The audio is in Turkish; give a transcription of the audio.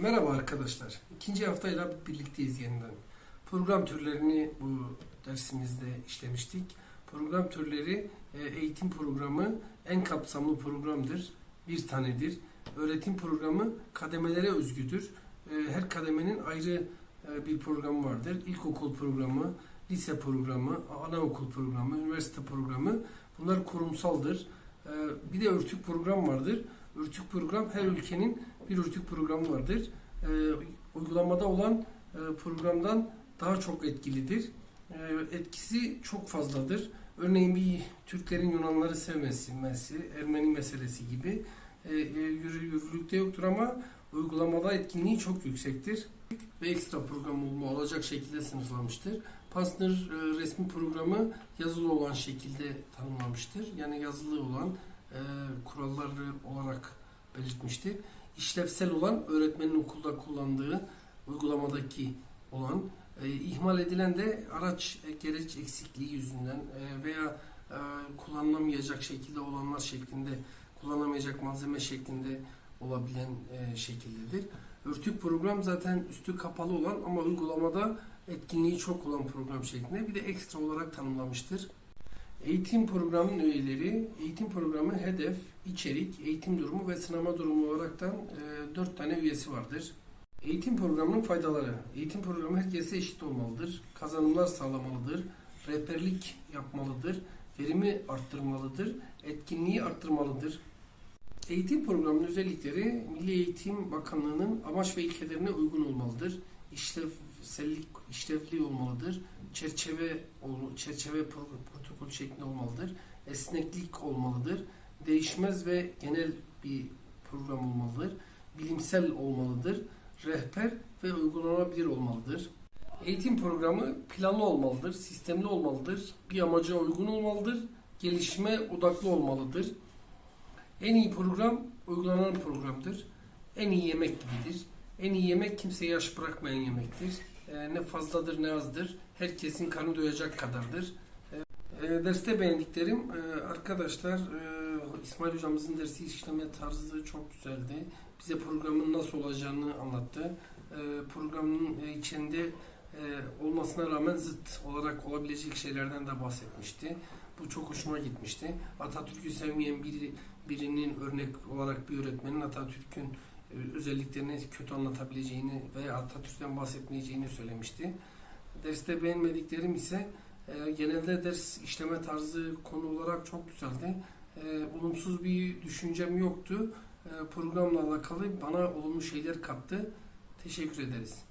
Merhaba arkadaşlar. İkinci haftayla birlikteyiz yeniden. Program türlerini bu dersimizde işlemiştik. Program türleri e, eğitim programı en kapsamlı programdır. Bir tanedir. Öğretim programı kademelere özgüdür. E, Her kademenin ayrı e, bir programı vardır. İlkokul programı, lise programı, anaokul programı, üniversite programı bunlar kurumsaldır. Bir de örtük program vardır. Örtük program her ülkenin bir örtük programı vardır. E, uygulamada olan e, programdan daha çok etkilidir. E, etkisi çok fazladır. Örneğin bir Türklerin Yunanları sevmesi, mesi, Ermeni meselesi gibi e, e, yürü, yürürlükte yoktur ama uygulamada etkinliği çok yüksektir ve ekstra program olma olacak şekilde sınıflamıştır. Pastner e, resmi programı yazılı olan şekilde tanımlamıştır. Yani yazılı olan e, kuralları olarak belirtmiştir. İşlevsel olan öğretmenin okulda kullandığı uygulamadaki olan e, ihmal edilen de araç e, gereç eksikliği yüzünden e, veya e, kullanılamayacak şekilde olanlar şeklinde kullanamayacak malzeme şeklinde olabilen e, şekildedir. Örtük program zaten üstü kapalı olan ama uygulamada etkinliği çok olan program şeklinde bir de ekstra olarak tanımlamıştır. Eğitim programının üyeleri, eğitim programı hedef, içerik, eğitim durumu ve sınama durumu olaraktan e, 4 tane üyesi vardır. Eğitim programının faydaları. Eğitim programı herkese eşit olmalıdır. Kazanımlar sağlamalıdır. Rehberlik yapmalıdır. Verimi arttırmalıdır. Etkinliği arttırmalıdır. Eğitim programının özellikleri Milli Eğitim Bakanlığı'nın amaç ve ilkelerine uygun olmalıdır. İşlevsellik, işlevli olmalıdır. Çerçeve çerçeve pro- protokol şeklinde olmalıdır. Esneklik olmalıdır. Değişmez ve genel bir program olmalıdır. Bilimsel olmalıdır. Rehber ve uygulanabilir olmalıdır. Eğitim programı planlı olmalıdır, sistemli olmalıdır, bir amaca uygun olmalıdır, gelişme odaklı olmalıdır. En iyi program uygulanan programdır. En iyi yemek gibidir. En iyi yemek kimseye yaş bırakmayan yemektir. Ee, ne fazladır ne azdır. Herkesin karnı doyacak kadardır. Ee, e, derste beğendiklerim e, arkadaşlar e, İsmail hocamızın dersi işleme tarzı çok güzeldi. Bize programın nasıl olacağını anlattı. E, programın e, içinde e, olmasına rağmen zıt olarak olabilecek şeylerden de bahsetmişti. Bu çok hoşuma gitmişti. Atatürk'ü sevmeyen biri birinin örnek olarak bir öğretmenin Atatürk'ün e, özelliklerini kötü anlatabileceğini veya Atatürk'ten bahsetmeyeceğini söylemişti. Derste beğenmediklerim ise e, genelde ders işleme tarzı konu olarak çok güzeldi. E, olumsuz bir düşüncem yoktu. E, programla alakalı bana olumlu şeyler kattı. Teşekkür ederiz.